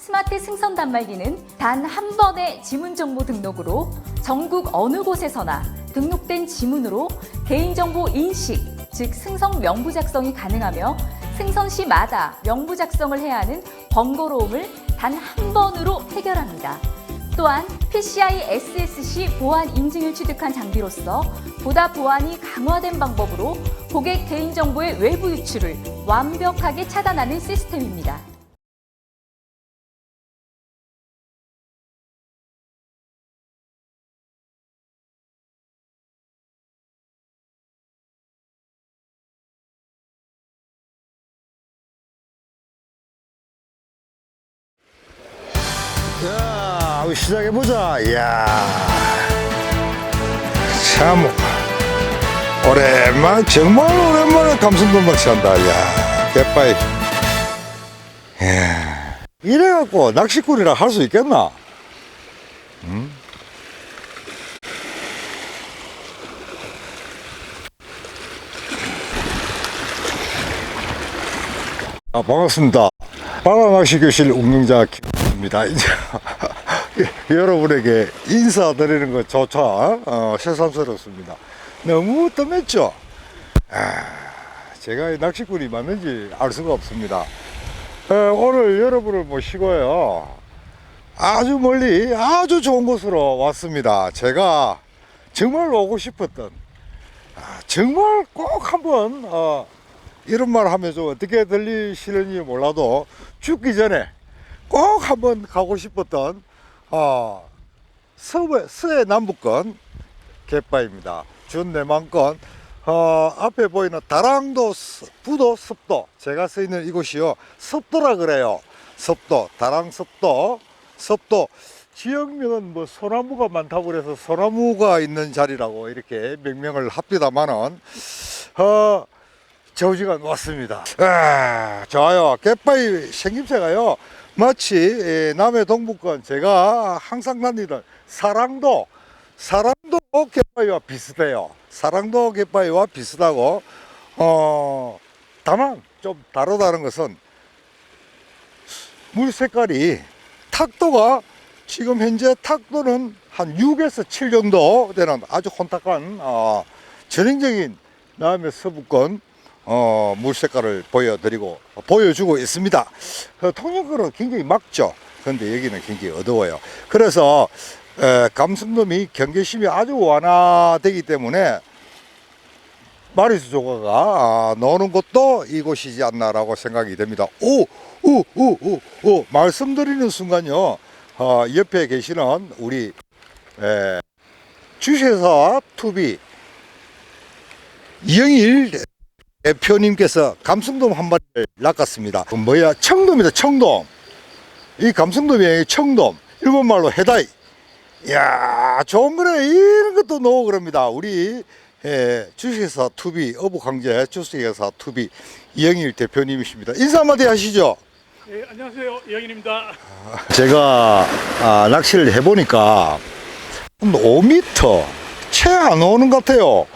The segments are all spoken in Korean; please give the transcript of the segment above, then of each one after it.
스마트 승선 단말기는 단 한 번의 지문 정보 등록으로 전국 어느 곳에서나 등록된 지문으로 개인정보 인식, 즉 승선 명부 작성이 가능하며 승선 시마다 명부 작성을 해야 하는 번거로움을 단 한 번으로 해결합니다. 또한 PCI SSC 보안 인증을 취득한 장비로서 보다 보안이 강화된 방법으로 고객 개인정보의 외부 유출을 완벽하게 차단하는 시스템입니다. 자, 우리 시작해보자. 이야. 참, 오랜만, 정말 오랜만에 감성돔 낚시한다. 이야, 개빠이. 이야. 이래갖고 낚시꾼이라 할 수 있겠나? 음? 아, 반갑습니다. 바다낚시 교실 운영자 김입니다. 여러분에게 인사드리는 것 조차 어, 새삼스럽습니다. 너무 뜸했죠? 아, 제가 이 낚시꾼이 맞는지 알 수가 없습니다. 어, 오늘 여러분을 모시고요. 아주 멀리 아주 좋은 곳으로 왔습니다. 제가 정말 오고 싶었던 아, 정말 꼭 한번 어, 이런 말 하면 좀 어떻게 들리시는지 몰라도 죽기 전에 꼭 한번 가고 싶었던 어, 서해, 서해 남부권 갯바입니다. 준내만권 어, 앞에 보이는 다랑도 스- 부도 습도 제가 서 있는 이곳이요 습도라 그래요. 습도 다랑 습도 습도 지역명은 뭐 소나무가 많다고 그래서 소나무가 있는 자리라고 이렇게 명명을 합디다마는 어, 저우지간 왔습니다. 아, 좋아요. 갯바위 생김새가요. 마치 에, 남해 동부권 제가 항상 다니던 사랑도 사랑도 갯바위와 비슷해요. 사랑도 갯바위와 비슷하고 어 다만 좀 다르다는 것은 물 색깔이 탁도가 지금 현재 탁도는 한 6에서 7 정도 되는 아주 혼탁한 어, 전형적인 남해 서부권 어, 물 색깔을 보여드리고 보여주고 있습니다. 어, 통영거로 굉장히 맑죠. 그런데 여기는 굉장히 어두워요. 그래서 에, 감성돔이 경계심이 아주 완화되기 때문에 마리수 조가가 아, 노는 곳도 이곳이지 않나라고 생각이 됩니다. 오, 오, 오, 오, 오 말씀드리는 순간요. 어, 옆에 계시는 우리 에, 주식회사 투비 이영일 대표님께서 감성돔 한 마리를 낚았습니다. 그 뭐야? 청돔이다, 청돔. 이 감성돔이 청돔. 일본말로 해다이. 이야, 좋은 거네. 이런 것도 넣어 그럽니다. 우리 예, 주식회사 투비, 어부강제 주식회사 투비 이영일 대표님이십니다. 인사 한마디 하시죠. 예, 안녕하세요. 이영인입니다. 제가 아, 낚시를 해보니까 한 5m 채 안 오는 것 같아요.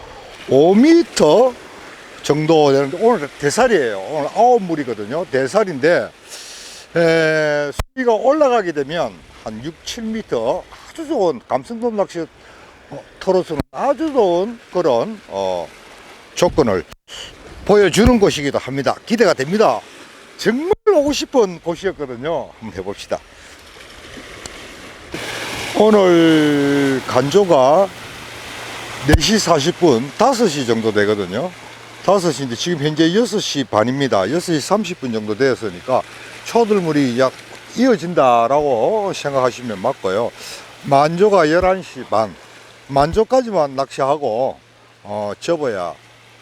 5m 정도 되는데 오늘 대살이에요. 오늘 아홉 물이거든요. 대살인데 에, 수위가 올라가게 되면 한 6, 7m 아주 좋은 감성돔 낚시 어, 터로서는 아주 좋은 그런 어, 조건을 보여주는 곳이기도 합니다. 기대가 됩니다. 정말 오고 싶은 곳이었거든요. 한번 해봅시다. 오늘 간조가 4시 40분, 5시 정도 되거든요. 5시인데 지금 현재 6시 반입니다. 6시 30분 정도 되었으니까 초들물이 약 이어진다라고 생각하시면 맞고요. 만조가 11시 반, 만조까지만 낚시하고 어, 접어야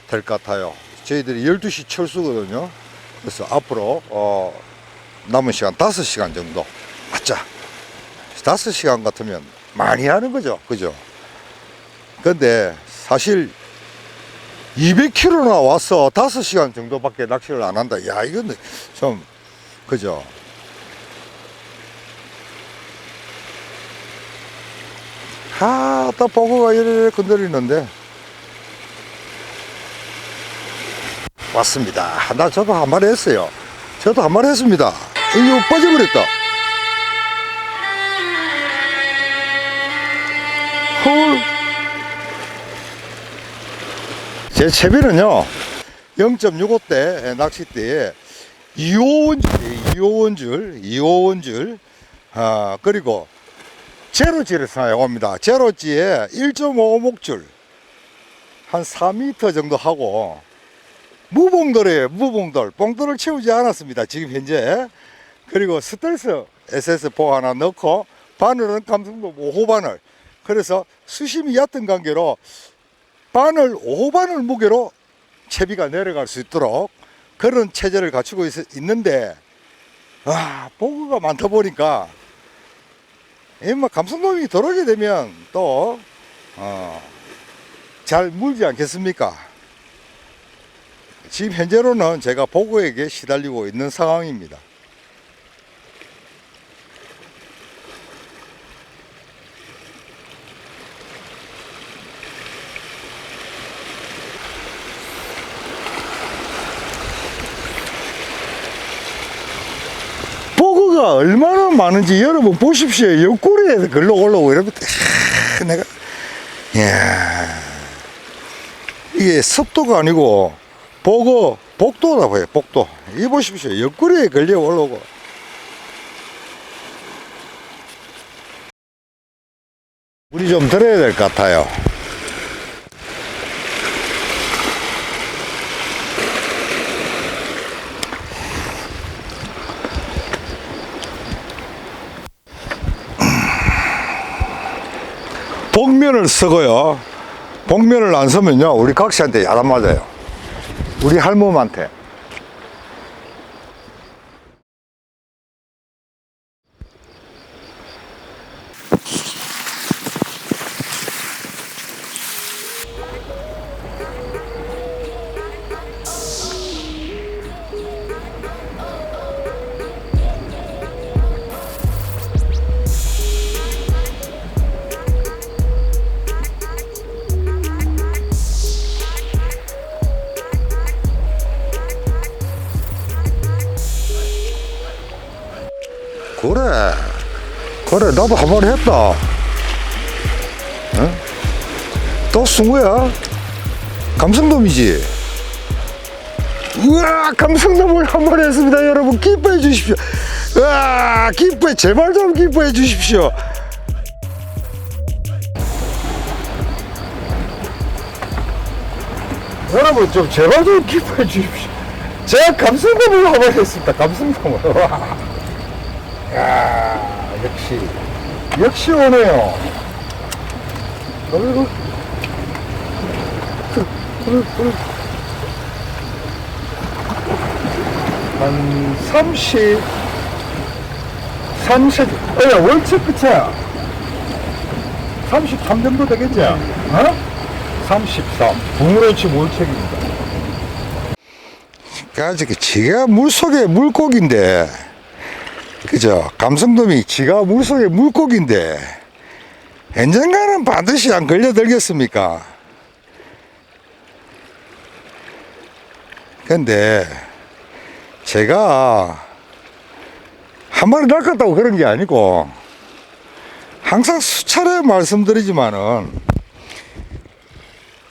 될 것 같아요. 저희들이 12시 철수거든요. 그래서 앞으로 어, 남은 시간 5시간 정도. 맞자. 5시간 같으면 많이 하는 거죠. 그죠? 근데 사실 200km나 와서 5시간 정도밖에 낚시를 안 한다. 야, 이건 좀, 그죠? 하, 또 보고가 이래 건드리는데. 왔습니다. 나 저도 한 마리 했어요. 저도 한 마리 했습니다. 이거 빠져버렸다. 헐. 제 채비는요 0.65대 낚싯대에 2호원줄 2호원줄 2호원줄. 아 그리고 제로지를 사용합니다. 제로지에 1.5목줄 한 4m 정도 하고 무봉돌이에요 무봉돌. 봉돌을 채우지 않았습니다 지금 현재. 그리고 스텔스 SS4 하나 넣고 바늘은 감성도 5호 바늘. 그래서 수심이 얕은 관계로 바늘 5호 바늘 무게로 채비가 내려갈 수 있도록 그런 체제를 갖추고 있, 있는데 아 보고가 많다 보니까 이뭐 감성돔이 들어오게 되면 또 어, 잘 물지 않겠습니까? 지금 현재로는 제가 보고에게 시달리고 있는 상황입니다. 보고가 얼마나 많은지 여러분 보십시오. 옆구리에 걸러 올라오고 이러면 아, 내가 이야 이게 습도가 아니고 보고 복도다 보여 복도 이 보십시오. 옆구리에 걸려 올라오고 물이 좀 들어야 될 것 같아요. 복면을 쓰고요. 복면을 안 쓰면요. 우리 각시한테 야단 맞아요. 우리 할멈한테. 그래, 나도 한 마리 했다. 어? 또 숭구야? 감성돔이지? 우와, 감성돔을 한 마리 했습니다, 여러분. 기뻐해 주십시오. 우와, 기뻐해, 제발 좀 기뻐해 주십시오. 여러분, 좀 제발 좀 기뻐해 주십시오. 제가 감성돔을 한 마리 했습니다, 감성돔을. 와. 야 역시 역시 오네요. 어이구. 한 30, 30, 어야 월척 끝이야. 33 정도 되겠지? 어? 33. 붕어치 월척입니다. 그러니까 지가 물속에 물고기인데 그죠? 감성돔이 지가 물속의 물고기인데 언젠가는 반드시 안 걸려들겠습니까? 근데 제가 한 마리 낚았다고 그런 게 아니고 항상 수차례 말씀드리지만은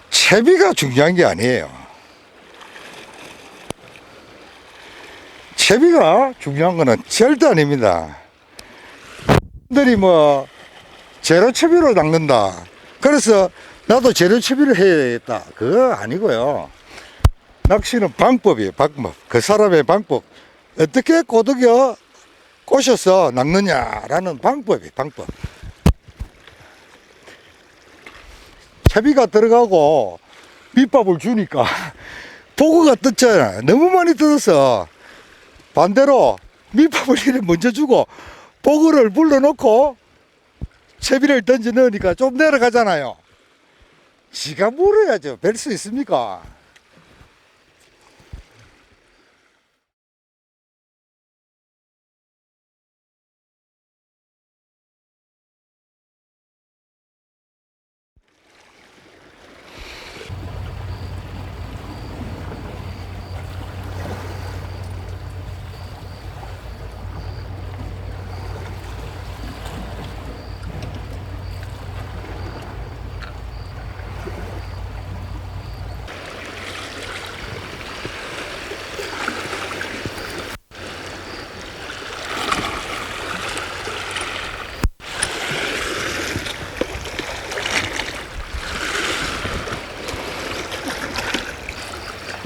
채비가 중요한 게 아니에요. 채비가 중요한 거는 절대 아닙니다. 들이 뭐 제로 채비로 낚는다. 그래서 나도 제로 채비를 해야겠다. 그거 아니고요. 낚시는 방법이에요. 방법. 그 사람의 방법. 어떻게 꼬드겨 꼬셔서 낚느냐라는 방법이에요. 방법. 채비가 들어가고 밑밥을 주니까 보고가 떴잖아. 너무 많이 뜯어서 반대로 밑밥을 이래 먼저 주고 보그를 불러놓고 채비를 던져 넣으니까 좀 내려가잖아요. 지가 물어야죠. 뵐 수 있습니까?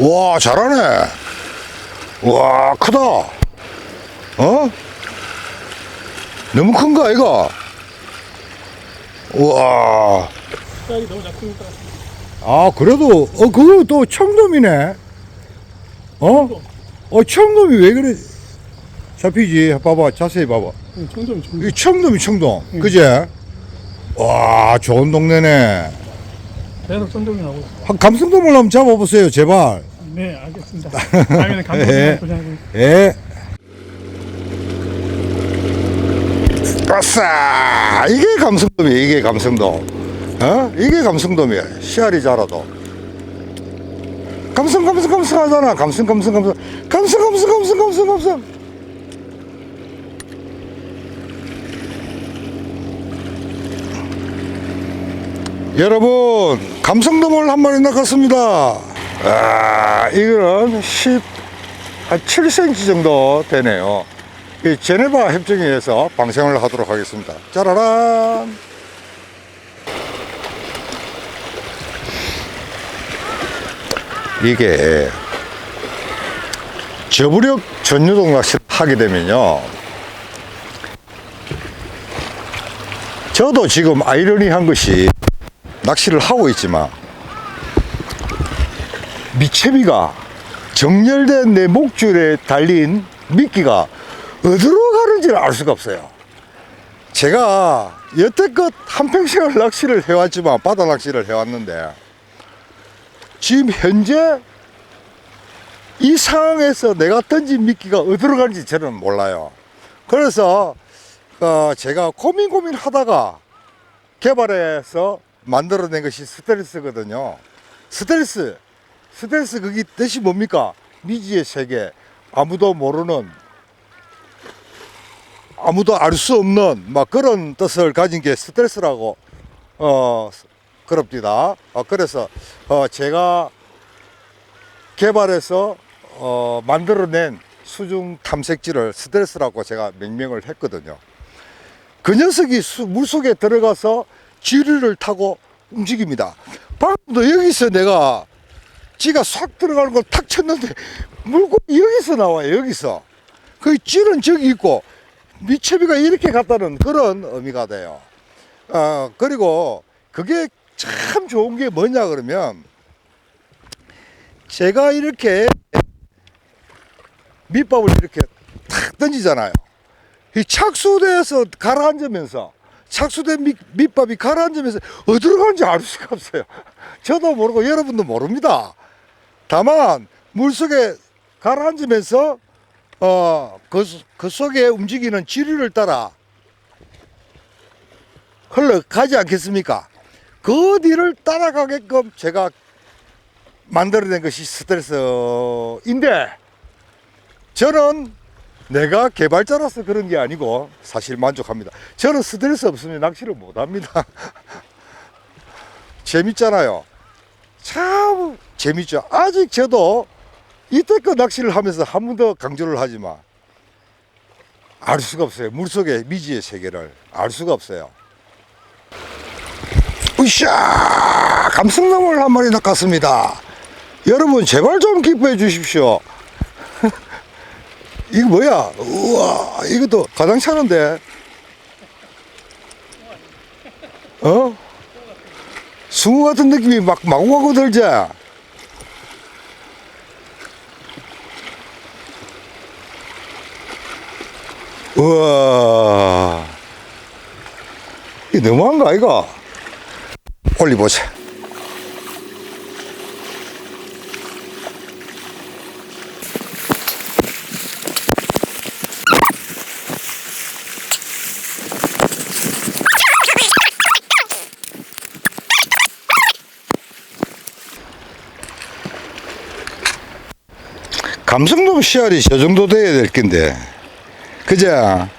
와, 잘하네. 와, 크다. 어? 너무 큰거 아이가? 우와. 시작이 너무 작습니다. 아, 그래도, 어, 그거 또 청돔이네. 어? 어, 청돔이 왜 그래? 잡히지? 봐봐, 자세히 봐봐. 청점 청. 이 청돔 이 청돔. 그제? 와, 좋은 동네네. 계속 있어요. 한 감성돔을 한번 잡아보세요, 제발. 네, 알겠습니다. 다음에는 예. 감독님 예. 아싸! 이게 감성돔이야, 이게 감성돔. 어? 이게 감성돔이야. 씨알이 자라도. 감성, 감성, 감성 하잖아. 감성, 감성, 감성. 감성, 감성, 감성, 감성, 감성. 여러분, 감성돔을 한 마리 낚았습니다. 아, 이거는 10, 한 7cm 정도 되네요. 이 제네바 협정에 의해서 방생을 하도록 하겠습니다. 짜라란! 이게 저부력 전유동 낚시를 하게 되면요. 저도 지금 아이러니한 것이 낚시를 하고 있지만 미채비가 정렬된 내 목줄에 달린 미끼가 어디로 가는지를 알 수가 없어요. 제가 여태껏 한평생을 낚시를 해왔지만 바다 낚시를 해왔는데 지금 현재 이 상황에서 내가 던진 미끼가 어디로 가는지 저는 몰라요. 그래서 어, 제가 고민 고민 하다가 개발해서 만들어낸 것이 스텔스거든요. 스텔스. 스텔스 그게 뜻이 뭡니까? 미지의 세계. 아무도 모르는 아무도 알 수 없는 막 그런 뜻을 가진 게 스텔스라고 어 그럽니다. 어, 그래서 어, 제가 개발해서 어, 만들어낸 수중 탐색지를 스텔스라고 제가 명명을 했거든요. 그 녀석이 수- 물속에 들어가서 지류를 타고 움직입니다. 방금도 여기서 내가 지가 싹 들어가는 걸 탁 쳤는데 물고기 여기서 나와요 여기서 그 쥐는 저기 있고 미채비가 이렇게 갔다는 그런 의미가 돼요 어, 그리고 그게 참 좋은 게 뭐냐 그러면 제가 이렇게 밑밥을 이렇게 탁 던지잖아요 이 착수대에서 가라앉으면서 착수된 밑, 밑밥이 가라앉으면서 어디로 가는지 알 수가 없어요. 저도 모르고 여러분도 모릅니다. 다만 물속에 가라앉으면서 어, 그, 그 속에 움직이는 지류를 따라 흘러가지 않겠습니까? 그 뒤를 따라가게끔 제가 만들어낸 것이 스트레스인데 저는 내가 개발자라서 그런 게 아니고 사실 만족합니다. 저는 스트레스 없으면 낚시를 못 합니다. 재밌잖아요. 참 재밌죠. 아직 저도 이때껏 낚시를 하면서 한 번도 강조를 하지만 알 수가 없어요. 물속의 미지의 세계를 알 수가 없어요. 으쌰! 감성나물 한 마리 낚았습니다. 여러분 제발 좀 기뻐해 주십시오. 이거 뭐야? 우와, 이것도 가장 차는데. 어? 숭어 같은 느낌이 막 마구마구 들지? 우와. 이게 너무한 거 아이가? 올리보자. 감성돔 씨알이 저 정도 돼야 될 건데. 그죠? 아,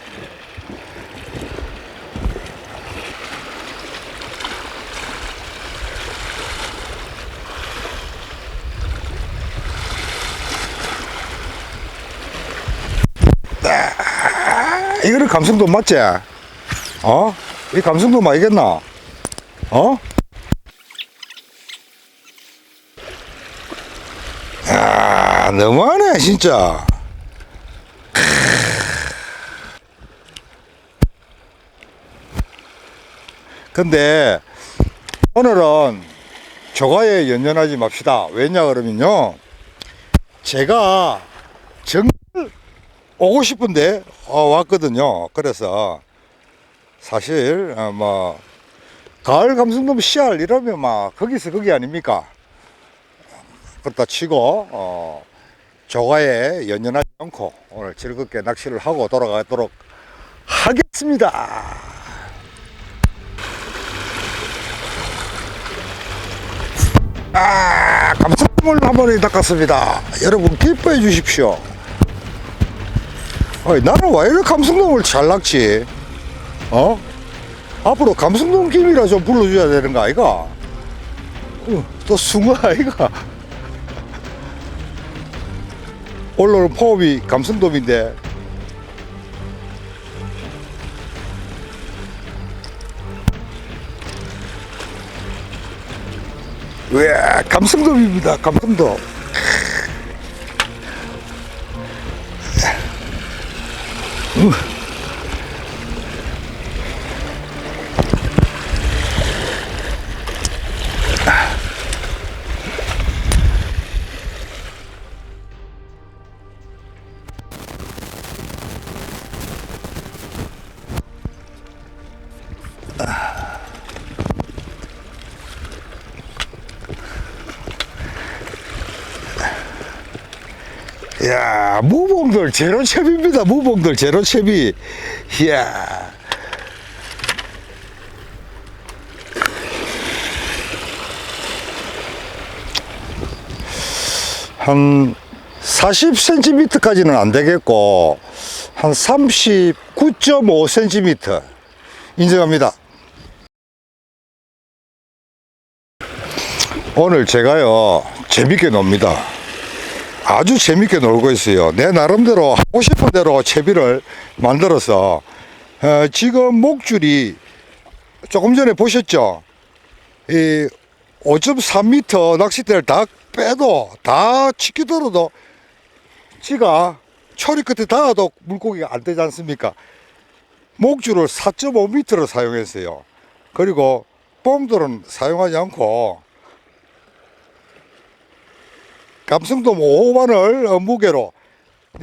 이거는 감성돔 맞지? 어? 이 감성돔 알겠나? 어? 야, 너무하네, 진짜. 근데 오늘은 저가에 연연하지 맙시다. 왜냐 그러면요. 제가 정말 오고 싶은데 어, 왔거든요. 그래서 사실 어, 뭐 가을 감성돔 씨알 이러면 막 거기서 거기 아닙니까? 그렇다 치고 어, 조가에 연연하지 않고 오늘 즐겁게 낚시를 하고 돌아가도록 하겠습니다. 아, 감성돔을 한 번에 낚았습니다. 여러분 기뻐해 주십시오. 어이, 나는 왜 이렇게 감성돔을 잘 낚지? 어? 앞으로 감성돔 김이라 좀 불러줘야 되는 거 아이가? 어, 또 숭어 아이가? 올라오는 포업이 감성돔인데. 왜 감성돔입니다 감성돔 야 무봉들 제로채비입니다 무봉들 제로채비. 이야. 한 40cm까지는 안 되겠고 한 39.5cm 인정합니다. 오늘 제가요 재밌게 놉니다 아주 재밌게 놀고 있어요. 내 나름대로 하고 싶은 대로 채비를 만들어서 어, 지금 목줄이 조금 전에 보셨죠? 이 5.3m 낚싯대를 다 빼도 다 치키도로도 지가 초리 끝에 닿아도 물고기가 안 되지 않습니까? 목줄을 4.5m를 사용했어요. 그리고 뽕들은 사용하지 않고 5만을 어, 무게로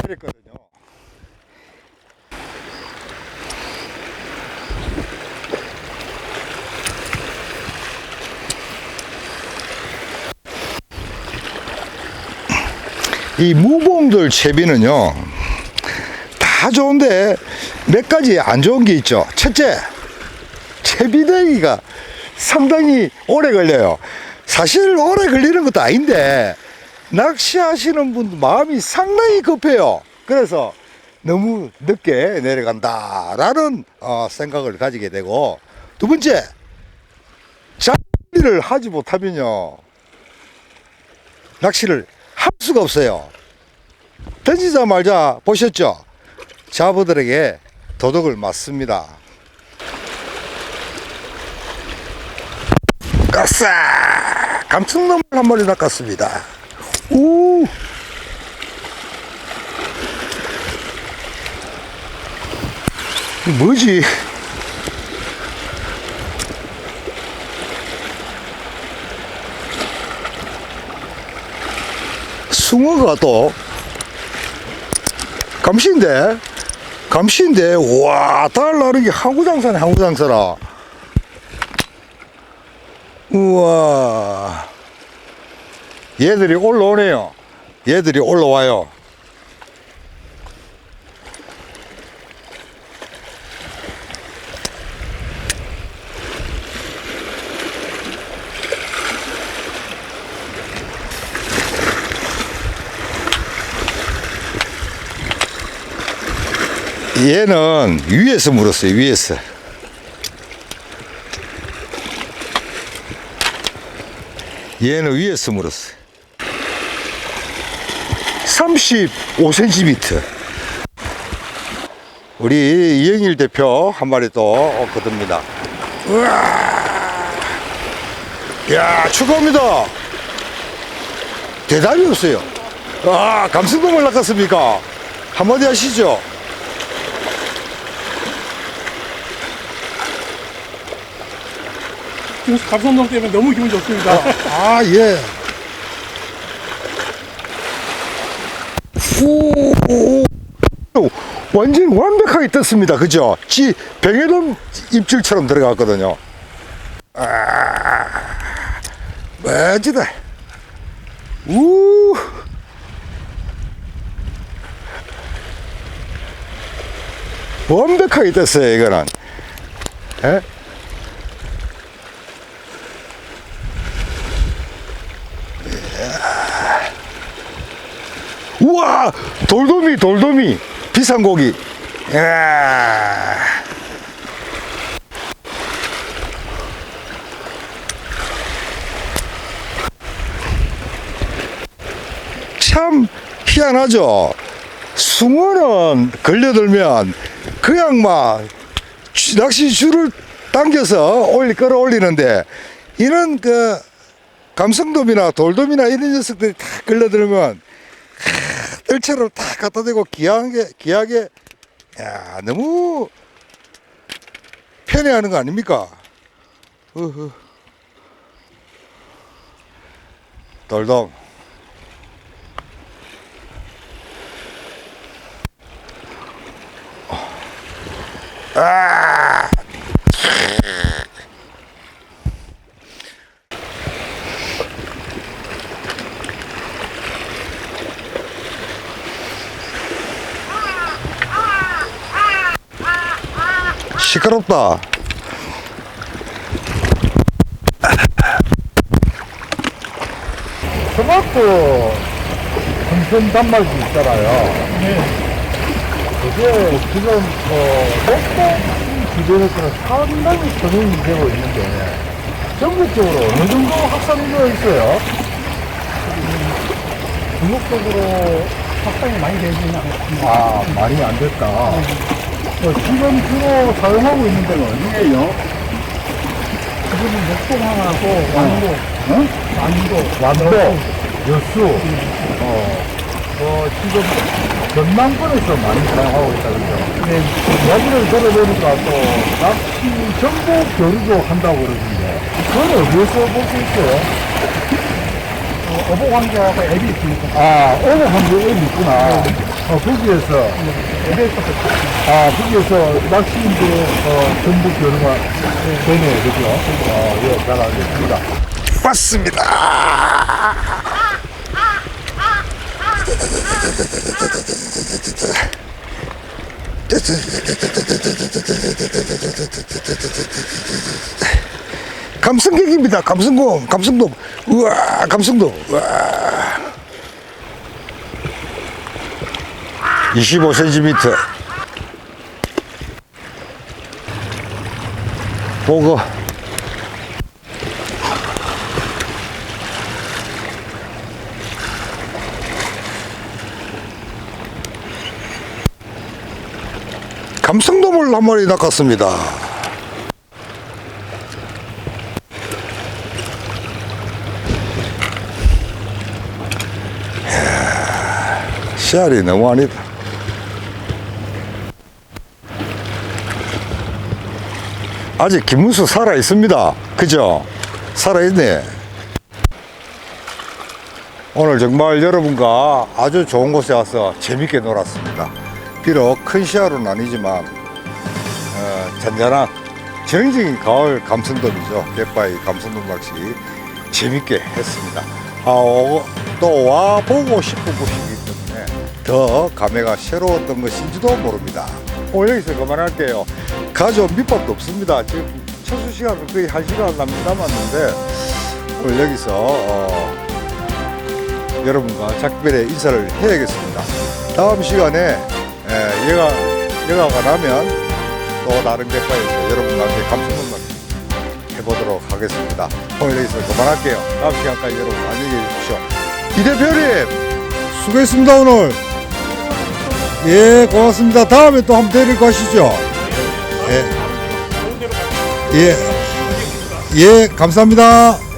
내렸거든요. 이 무봉들 채비는요, 다 좋은데 몇 가지 안 좋은 게 있죠. 첫째, 채비대기가 상당히 오래 걸려요. 사실 오래 걸리는 것도 아닌데, 낚시하시는 분도 마음이 상당히 급해요. 그래서 너무 늦게 내려간다라는 어, 생각을 가지게 되고 두 번째 장비를 하지 못하면요 낚시를 할 수가 없어요. 던지자마자 보셨죠? 자부들에게 도덕을 맞습니다. 까싸! 감충놈을 한 마리 낚았습니다. 오! 이 뭐지? 숭어가 또 감시인데 감시인데 와 달라는 게 항구장사네 항구장사라 우와 얘들이 올라오네요. 얘들이 올라와요. 얘는 위에서 물었어요, 위에서. 얘는 위에서 물었어요. 35cm. 우리 이영일 대표 한 마리 또 거둡니다. 우와. 야, 축하합니다. 대답이 없어요. 아, 감성돔을 낚았습니까? 한마디 하시죠. 지금 감성동 때문에 너무 기분 좋습니다. 아, 예. 오, 오, 오. 완전 완벽하게 떴습니다. 그죠? 지, 병해돔 입질처럼 들어갔거든요. 아, 멋지다. 우. 완벽하게 떴어요, 이거는. 예? 우와 돌돔이 돌돔이 비싼 고기 이야. 참 희한하죠 숭어는 걸려들면 그냥 막 주- 낚시 줄을 당겨서 올리 끌어올리는데 이는 그 감성돔이나 돌돔이나 이런 녀석들이 다 걸려들면 뜰채로 탁 갖다 대고 귀하게 귀하게 야 너무 편해하는 거 아닙니까? 어허. 돌돔 아 시끄럽다. 토마토 생선 단맛이 있잖아요. 그게 지금 뭐 목동 주변에서는 상당히 선행이 되고 있는데 전국적으로 어느 정도 확산되어 있어요? 전국적으로 확산이 많이 되지는 않습니다. 아 많이 안 됐다. 어, 지금 주로 사용하고 있는 데는 어디예요? 지금 목동항하고 완도, 응? 완도, 완도, 여수, 어, 어, 지금 전남권에서 많이 사용하고 있다 그죠? 네, 얘기를 들어보니까 또 낚시 전국 교류도 한다고 그러던데 그건 어디에서 볼 수 있어요? 어, 어복왕자가 앱이 있으니까 아, 한국 앱이 있구나. 어, 거기에서, 앱에서 아, 거기에서 낚시인데, 어, 전국 교류가 되네요. 그죠? 어, 예, 잘 알겠습니다. 왔습니다. 감성객입니다. 감성곰, 감성돔. 우와, 감성돔. 우와. 25cm. 보고. 감성돔을 한 마리 낚았습니다. 씨알이 너무 아니다. 아직 김문수 살아 있습니다. 그죠? 살아 있네. 오늘 정말 여러분과 아주 좋은 곳에 와서 재밌게 놀았습니다. 비록 큰 시야로는 아니지만 어, 잔잔한 정적인 가을 감성돔이죠. 갯바위 감성돔 낚시 재밌게 했습니다. 아, 어, 또 와보고 싶은 때문에 더 감회가 새로웠던 것인지도 모릅니다. 오늘 여기서 그만할게요. 가져온 밑밥도 없습니다. 지금 철수 시간은 거의 한 시간 남- 남았는데 오늘 여기서 어, 여러분과 작별의 인사를 해야겠습니다. 다음 시간에 에, 얘가 얘가가 나면 또 다른 갯바에서 여러분과 함께 낚시 해보도록 하겠습니다. 오늘 여기서 그만할게요. 다음 시간까지 여러분 안녕히 계십시오. 이 대표님 수고했습니다 오늘. 예 고맙습니다. 다음에 또 한번 데리고 가시죠. 예. 예. 예 감사합니다.